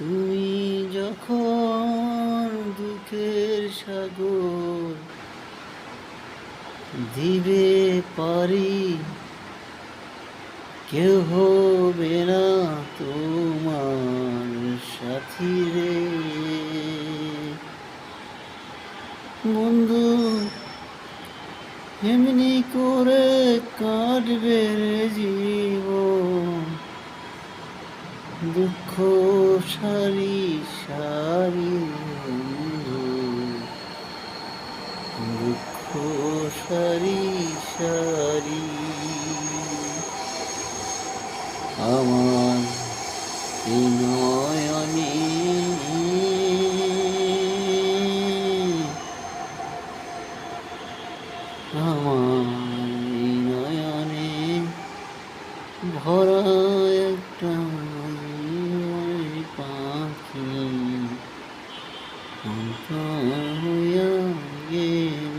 তুমি যখন দুঃখের সাগর দিবে পারি, কেউ হবে না তোমার সাথী রে। বন্ধু, এমনি করে কাটবে রে জীবন। দুঃখ সারি সারি দুঃখ সারি সারি আমার নয়নে আমার নয়নে ভরা Oh kaya, yeah.